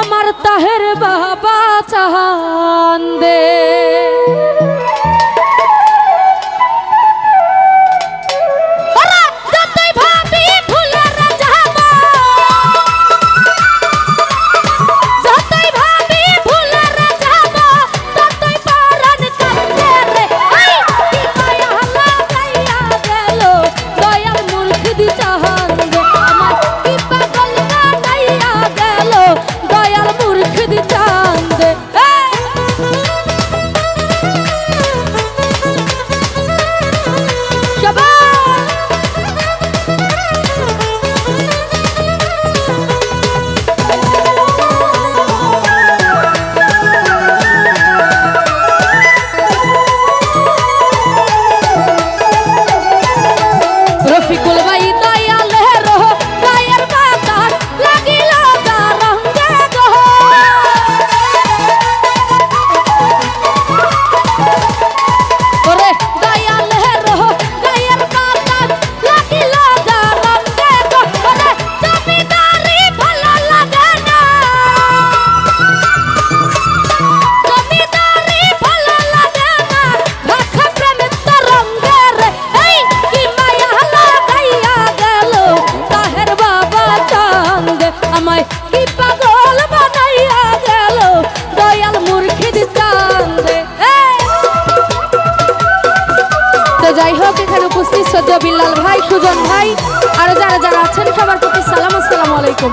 আমার তাহের বাবা চাহান দে। দুলাল ভাই সুজন ভাই আরও যারা যারা আছেন সবার প্রতি সালাম আসসালামু আলাইকুম।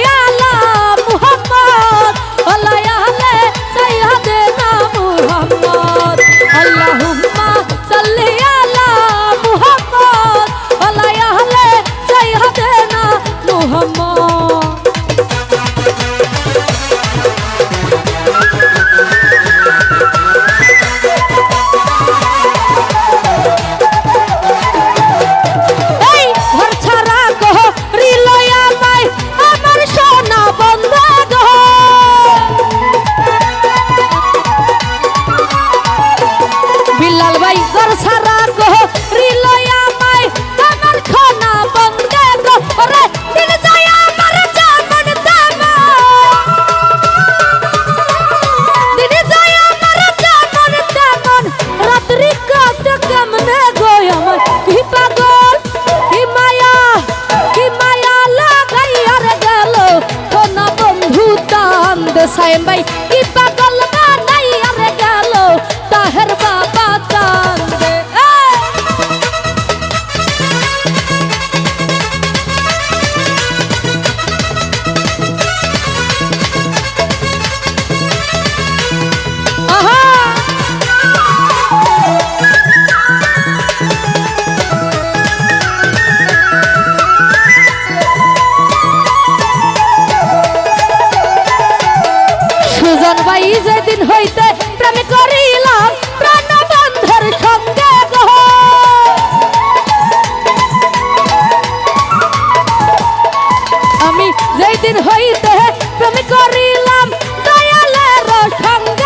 তোর সারা যেদিন হইতে প্রেম করিলাম প্রাণবন্ধের সঙ্গে আমি যেদিন হইতে প্রেম করিলাম দয়ালের সঙ্গে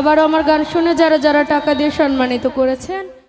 আবার আমার গান শুনে যারা যারা টাকা দিয়ে সম্মানিত করেছেন